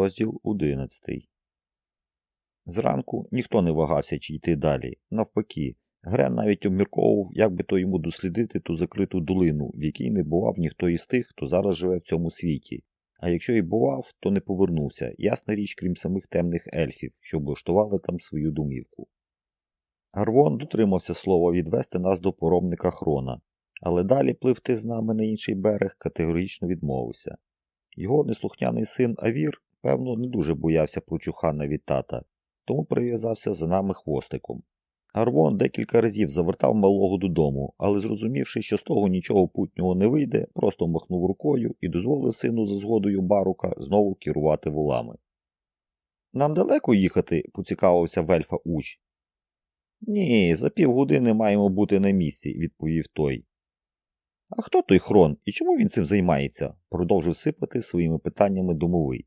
Розділ 11 Зранку ніхто не вагався чи йти далі. Навпаки, Грен навіть обмірковував, як би то йому дослідити ту закриту долину, в якій не бував ніхто із тих, хто зараз живе в цьому світі. А якщо і бував, то не повернувся, ясна річ, крім самих темних ельфів, що облаштували там свою домівку. Гарвон дотримався слова відвести нас до поробника Хрона, але далі пливти з нами на інший берег категорично відмовився. Його неслухняний син Авір, певно, не дуже боявся прочухана від тата, тому прив'язався за нами хвостиком. Гарвон декілька разів завертав малого додому, але зрозумівши, що з того нічого путнього не вийде, просто махнув рукою і дозволив сину за згодою барука знову керувати волами. Нам далеко їхати? поцікавився вельфа уч. Ні, за півгодини маємо бути на місці, відповів той. А хто той хрон і чому він цим займається? продовжив сипати своїми питаннями домовий.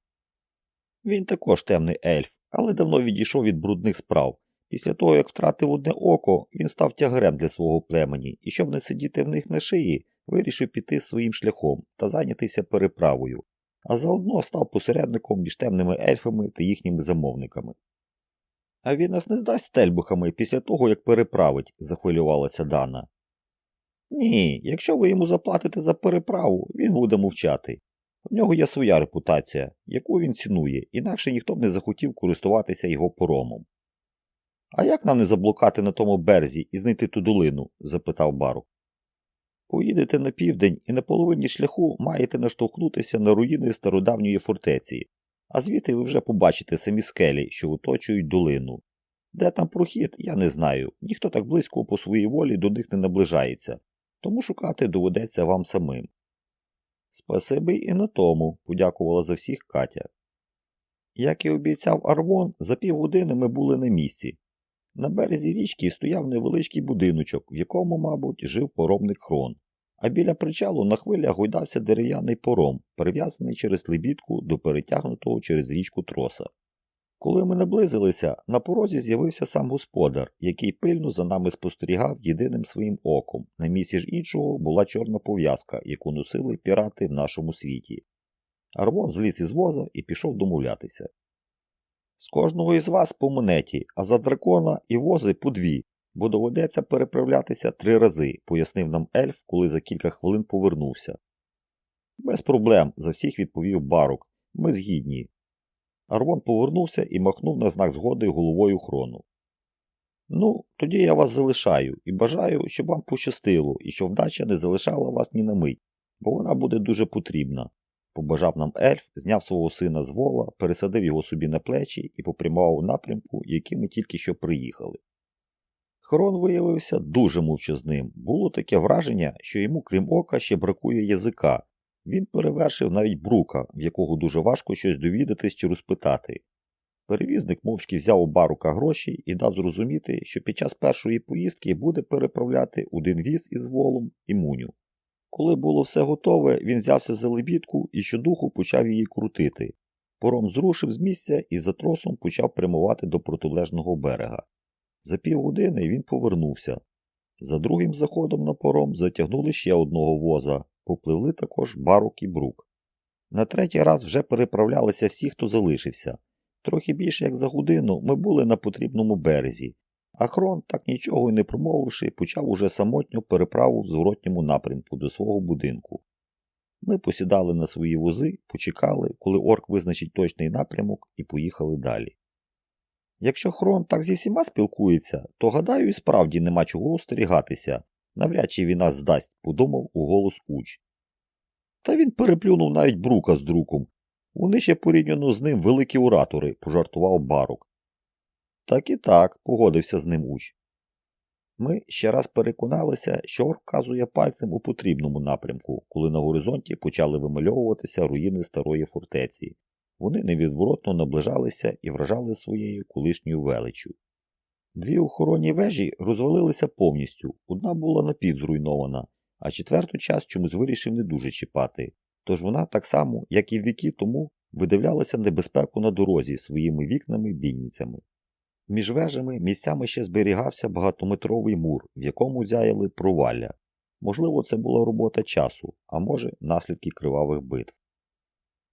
Він також темний ельф, але давно відійшов від брудних справ. Після того, як втратив одне око, він став тягарем для свого племені і, щоб не сидіти в них на шиї, вирішив піти своїм шляхом та зайнятися переправою, а заодно став посередником між темними ельфами та їхніми замовниками. А він нас не здасть стельбухами після того, як переправить, захвилювалася Дана. Ні, якщо ви йому заплатите за переправу, він буде мовчати. У нього є своя репутація, яку він цінує, інакше ніхто б не захотів користуватися його поромом. А як нам не заблукати на тому березі і знайти ту долину? запитав Барук. Поїдете на південь і на половині шляху маєте наштовхнутися на руїни стародавньої фортеці, а звідти ви вже побачите самі скелі, що оточують долину. Де там прохід, я не знаю, ніхто так близько по своїй волі до них не наближається, тому шукати доведеться вам самим. Спасибі і на тому, подякувала за всіх Катя. Як і обіцяв Арвон, за півгодини ми були на місці. На березі річки стояв невеличкий будиночок, в якому, мабуть, жив поромник хрон, а біля причалу на хвилях гойдався дерев'яний пором, прив'язаний через лебідку до перетягнутого через річку троса. Коли ми наблизилися, на порозі з'явився сам господар, який пильно за нами спостерігав єдиним своїм оком. На місці ж іншого була чорна пов'язка, яку носили пірати в нашому світі. Арвон зліз із воза і пішов домовлятися. З кожного із вас по монеті, а за дракона і вози по дві, бо доведеться переправлятися три рази, пояснив нам ельф, коли за кілька хвилин повернувся. Без проблем, за всіх відповів барук. Ми згідні. Арвон повернувся і махнув на знак згоди головою хрону. Ну, тоді я вас залишаю і бажаю, щоб вам пощастило і щоб вдача не залишала вас ні на мить, бо вона буде дуже потрібна. Побажав нам ельф, зняв свого сина з вола, пересадив його собі на плечі і попрямував у напрямку, яким ми тільки що приїхали. Хрон виявився дуже мовчазним. Було таке враження, що йому, крім ока, ще бракує язика. Він перевершив навіть брука, в якого дуже важко щось довідатись чи розпитати. Перевізник мовчки взяв у барука гроші і дав зрозуміти, що під час першої поїздки буде переправляти один віз із волом і муню. Коли було все готове, він взявся за лебідку і щодуху почав її крутити. Пором зрушив з місця і за тросом почав прямувати до протилежного берега. За півгодини він повернувся. За другим заходом на пором затягнули ще одного воза, попливли також барук і брук. На третій раз вже переправлялися всі, хто залишився. Трохи більше як за годину ми були на потрібному березі, а Хрон, так нічого й не промовивши, почав уже самотню переправу в зворотньому напрямку до свого будинку. Ми посідали на свої вози, почекали, коли орк визначить точний напрямок, і поїхали далі. Якщо Хрон так зі всіма спілкується, то гадаю, і справді нема чого остерігатися, навряд чи він нас здасть, подумав у голос уч. Та він переплюнув навіть брука з друком. Вони ще порівняно з ним великі оратори, пожартував барук. Так і так, погодився з ним уч. Ми ще раз переконалися, що орк вказує пальцем у потрібному напрямку, коли на горизонті почали вимальовуватися руїни старої фортеці. Вони невідворотно наближалися і вражали своєю колишньою величчю. Дві охоронні вежі розвалилися повністю, одна була напівзруйнована, а четверту час чомусь вирішив не дуже чіпати, тож вона так само, як і віки тому, видивлялася небезпеку на дорозі своїми вікнами-бійницями. Між вежами місцями ще зберігався багатометровий мур, в якому зяяли провалля. Можливо, це була робота часу, а може, наслідки кривавих битв.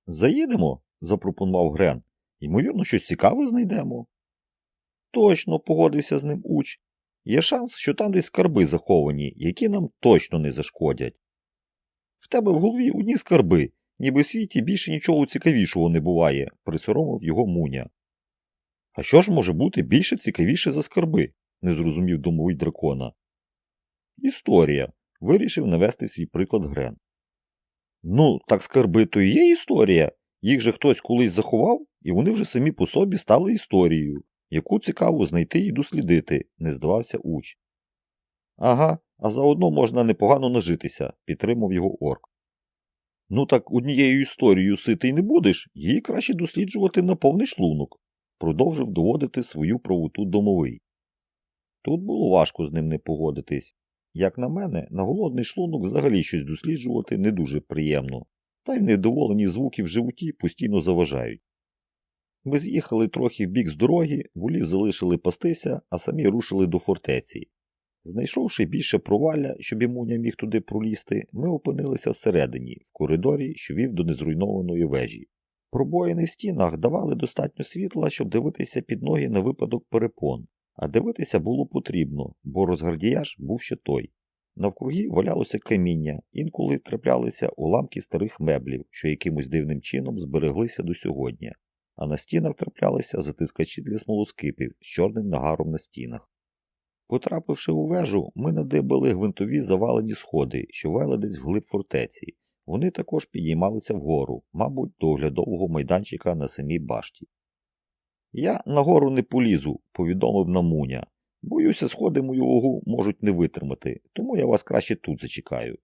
Заїдемо? запропонував Грен. Ймовірно, щось цікаве знайдемо. Точно, погодився з ним уч. Є шанс, що там десь скарби заховані, які нам точно не зашкодять. В тебе в голові одні скарби, ніби в світі більше нічого цікавішого не буває, присоромив його муня. А що ж може бути більше цікавіше за скарби? не зрозумів домовий дракона. Історія. Вирішив навести свій приклад Грен. Ну, так скарби то і є історія. Їх же хтось колись заховав, і вони вже самі по собі стали історією, яку цікаво знайти і дослідити, не здавався уч. Ага, а заодно можна непогано нажитися, підтримав його орк. Ну так однією історією ситий не будеш, її краще досліджувати на повний шлунок, продовжив доводити свою правоту домовий. Тут було важко з ним не погодитись. Як на мене, на голодний шлунок взагалі щось досліджувати не дуже приємно, та й невдоволені звуки в животі постійно заважають. Ми з'їхали трохи в бік з дороги, волів залишили пастися, а самі рушили до фортеці. Знайшовши більше провалля, щоб Імуня міг туди пролізти, ми опинилися всередині, в коридорі, що вів до незруйнованої вежі. Пробоїни в стінах давали достатньо світла, щоб дивитися під ноги на випадок перепон, а дивитися було потрібно, бо розгардіяж був ще той. Навкруги валялося каміння, інколи траплялися уламки старих меблів, що якимось дивним чином збереглися до сьогодні, а на стінах траплялися затискачі для смолоскипів з чорним нагаром на стінах. Потрапивши у вежу, ми надибали гвинтові завалені сходи, що вели десь вглиб фортеці. Вони також підіймалися вгору, мабуть, до оглядового майданчика на самій башті. Я нагору не полізу, повідомив Намуня. Боюся, сходи мою вагу можуть не витримати, тому я вас краще тут зачекаю.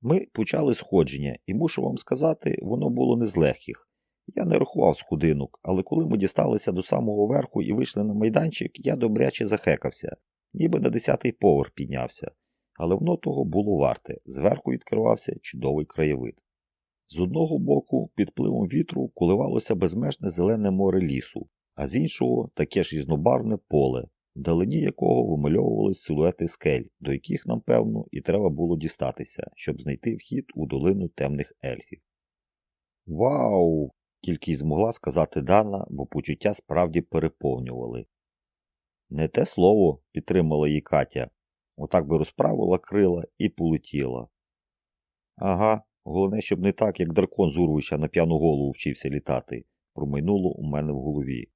Ми почали сходження, і мушу вам сказати, воно було не з легких. Я не рахував сходинок, але коли ми дісталися до самого верху і вийшли на майданчик, я добряче захекався, ніби на десятий поверх піднявся, але воно того було варте, зверху відкривався чудовий краєвид. З одного боку, під пливом вітру, коливалося безмежне зелене море лісу, а з іншого таке ж різнобарвне поле, вдалині якого вимальовувались силуети скель, до яких нам, певно, і треба було дістатися, щоб знайти вхід у долину темних ельфів. Вау! Тільки й змогла сказати Дана, бо почуття справді переповнювали. Не те слово, підтримала її Катя, отак би розправила крила і полетіла. Ага, головне, щоб не так, як дракон з Урвища на п'яну голову вчився літати, промайнуло у мене в голові.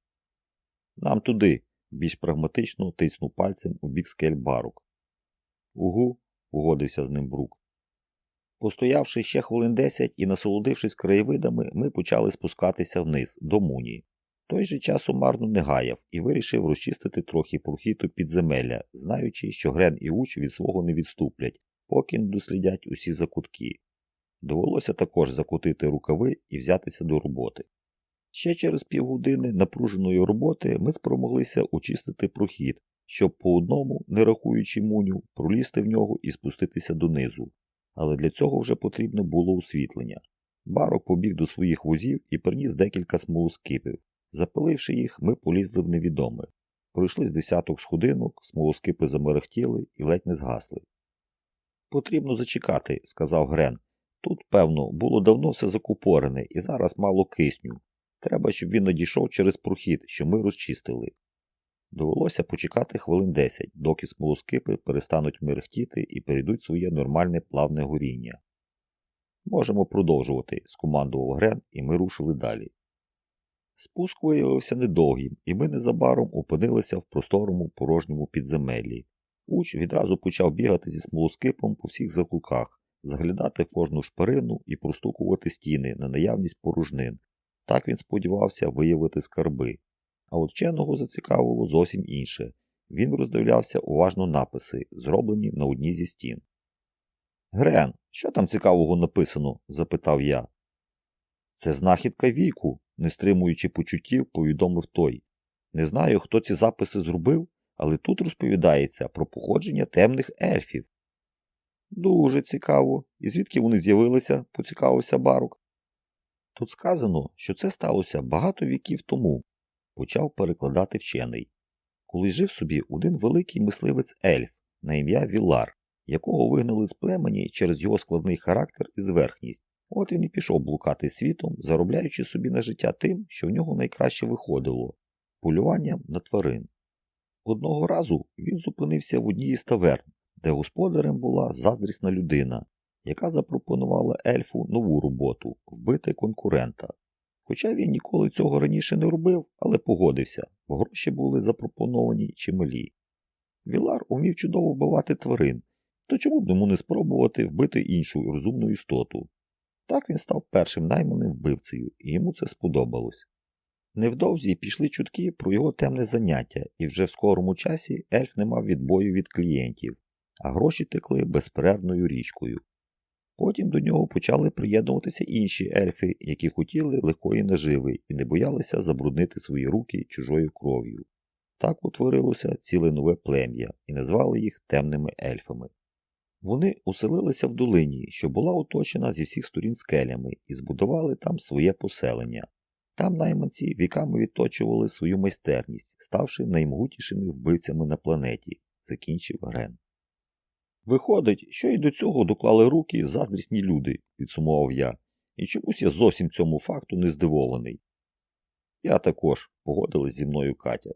Нам туди, більш прагматично тиснув пальцем у бік скель барок. Угу, погодився з ним Брук. Постоявши ще хвилин десять і насолодившись краєвидами, ми почали спускатися вниз, до муні. Той же часу марно не гаяв і вирішив розчистити трохи прохіту підземелля, знаючи, що Грен і Уч від свого не відступлять, поки не дослідять усі закутки. Довелося також закутити рукави і взятися до роботи. Ще через півгодини напруженої роботи ми спромоглися очистити прохід, щоб по одному, не рахуючи муню, пролізти в нього і спуститися донизу. Але для цього вже потрібно було освітлення. Барок побіг до своїх возів і приніс декілька смолоскипів. Запаливши їх, ми полізли в невідоме. Пройшли з десяток сходинок, смолоскипи замерехтіли і ледь не згасли. Потрібно зачекати, сказав Грен. Тут, певно, було давно все закупорене і зараз мало кисню. Треба, щоб він надійшов через прохід, що ми розчистили. Довелося почекати хвилин 10, доки смолоскипи перестануть мерехтіти і перейдуть своє нормальне плавне горіння. Можемо продовжувати, скомандував Грен, і ми рушили далі. Спуск виявився недовгим, і ми незабаром опинилися в просторому порожньому підземеллі. Уч відразу почав бігати зі смолоскипом по всіх закутках, заглядати в кожну шпарину і простукувати стіни на наявність порожнин. Так він сподівався виявити скарби. А от вченого зацікавило зовсім інше. Він роздивлявся уважно написи, зроблені на одній зі стін. Грен, що там цікавого написано? запитав я. Це знахідка віку, не стримуючи почуттів, повідомив той. Не знаю, хто ці записи зробив, але тут розповідається про походження темних ельфів. Дуже цікаво. І звідки вони з'явилися, поцікавився барок. Тут сказано, що це сталося багато віків тому, почав перекладати вчений. Колись жив собі один великий мисливець ельф на ім'я Вілар, якого вигнали з племені через його складний характер і зверхність, От він і пішов блукати світом, заробляючи собі на життя тим, що в нього найкраще виходило полюванням на тварин. Одного разу він зупинився в одній із таверн, де господарем була заздрісна людина, яка запропонувала ельфу нову роботу вбити конкурента. Хоча він ніколи цього раніше не робив, але погодився, бо гроші були запропоновані чималі. Вілар умів чудово вбивати тварин, то чому б йому не спробувати вбити іншу розумну істоту? Так він став першим найманим вбивцею, і йому це сподобалось. Невдовзі пішли чутки про його темне заняття, і вже в скорому часі ельф не мав відбою від клієнтів, а гроші текли безперервною річкою. Потім до нього почали приєднуватися інші ельфи, які хотіли легкої наживи і не боялися забруднити свої руки чужою кров'ю. Так утворилося ціле нове плем'я і назвали їх темними ельфами. Вони уселилися в долині, що була оточена зі всіх сторін скелями, і збудували там своє поселення. Там найманці віками відточували свою майстерність, ставши наймогутнішими вбивцями на планеті, закінчив Грен. Виходить, що й до цього доклали руки заздрісні люди, підсумував я, і чомусь я зовсім цьому факту не здивований. Я також погодилась зі мною Катя.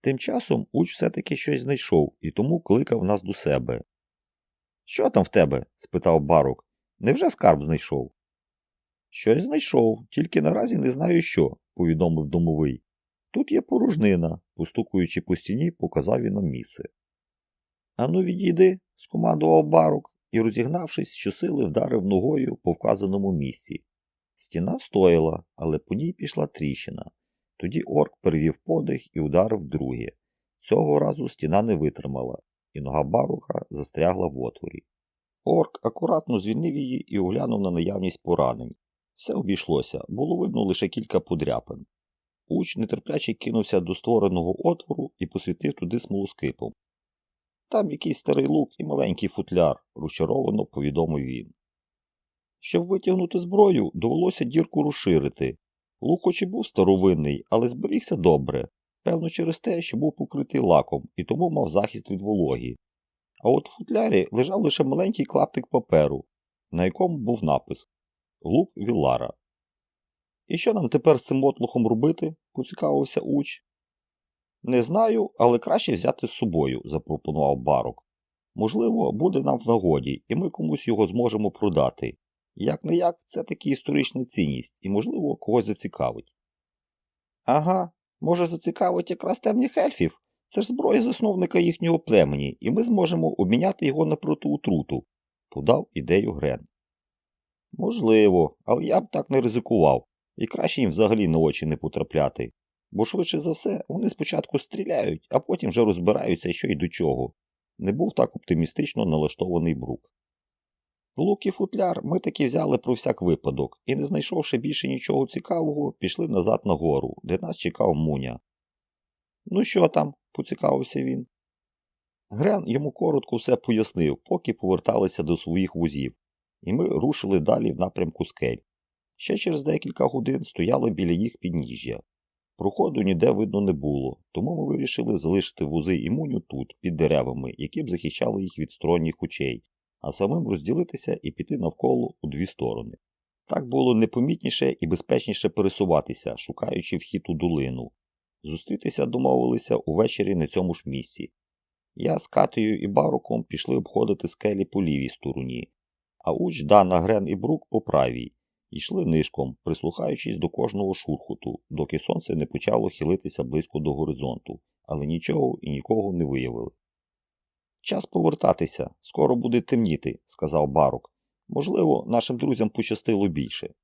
Тим часом уч все-таки щось знайшов і тому кликав нас до себе. Що там в тебе? спитав барок. Невже скарб знайшов? Щось знайшов, тільки наразі не знаю що, повідомив домовий. Тут є порожнина, постукуючи по стіні, показав він нам місце. Ану, відійди, скомандував барок і, розігнавшись, щосили вдарив ногою по вказаному місці. Стіна встояла, але по ній пішла тріщина. Тоді орк перевів подих і ударив друге. Цього разу стіна не витримала, і нога баруха застрягла в отворі. Орк акуратно звільнив її і оглянув на наявність поранень. Все обійшлося, було видно лише кілька подряпин. Уч нетерпляче кинувся до створеного отвору і посвітив туди смолоскипом. Там якийсь старий лук і маленький футляр, розчаровано повідомив він. Щоб витягнути зброю, довелося дірку розширити. Лук хоч і був старовинний, але зберігся добре, певно, через те, що був покритий лаком і тому мав захист від вологі. А от у футлярі лежав лише маленький клаптик паперу, на якому був напис Лук Вілара. І що нам тепер з цим мотлухом робити? поцікавився уч. Не знаю, але краще взяти з собою, запропонував барок. Можливо, буде нам в нагоді, і ми комусь його зможемо продати. Як не як, це таки історична цінність і, можливо, когось зацікавить. Ага, може, зацікавить якраз темних ельфів. Це ж зброя засновника їхнього племені, і ми зможемо обміняти його на протиутруту, подав ідею Грен. Можливо, але я б так не ризикував, і краще їм взагалі на очі не потрапляти. Бо швидше за все вони спочатку стріляють, а потім вже розбираються, що й до чого. Не був так оптимістично налаштований брук. Лук і футляр ми таки взяли про всяк випадок і, не знайшовши більше нічого цікавого, пішли назад на гору, де нас чекав Муня. Ну що там? поцікавився він. Грен йому коротко все пояснив, поки поверталися до своїх вузів, і ми рушили далі в напрямку скель. Ще через декілька годин стояли біля їх підніжжя. Проходу ніде видно не було, тому ми вирішили залишити вузи і муню тут, під деревами, які б захищали їх від сторонніх очей, а самим розділитися і піти навколо у дві сторони. Так було непомітніше і безпечніше пересуватися, шукаючи вхід у долину. Зустрітися домовилися увечері на цьому ж місці. Я з Катею і баруком пішли обходити скелі по лівій стороні, а уч Дана, Грен і Брук по правій. Йшли нишком, прислухаючись до кожного шурхоту, доки сонце не почало хилитися близько до горизонту, але нічого і нікого не виявили. Час повертатися, скоро буде темніти, сказав барок. Можливо, нашим друзям пощастило більше.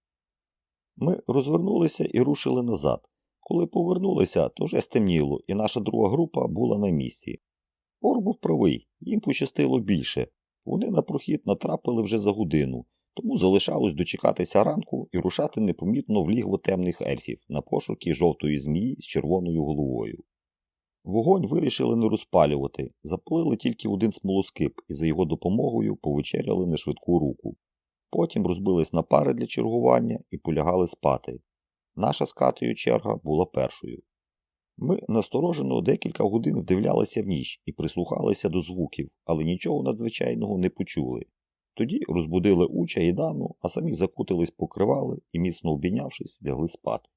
Ми розвернулися і рушили назад. Коли повернулися, то вже стемніло, і наша друга група була на місці. Ор був правий, їм пощастило більше. Вони на прохід натрапили вже за годину, тому залишалось дочекатися ранку і рушати непомітно в лігво темних ельфів на пошуки жовтої змії з червоною головою. Вогонь вирішили не розпалювати, запалили тільки один смолоскип і за його допомогою повечеряли на швидку руку. Потім розбились на пари для чергування і полягали спати. Наша з катою черга була першою. Ми насторожено декілька годин вдивлялися в ніч і прислухалися до звуків, але нічого надзвичайного не почули. Тоді розбудили уча і дану, а самі закутились покривали і, міцно обійнявшись, лягли спати.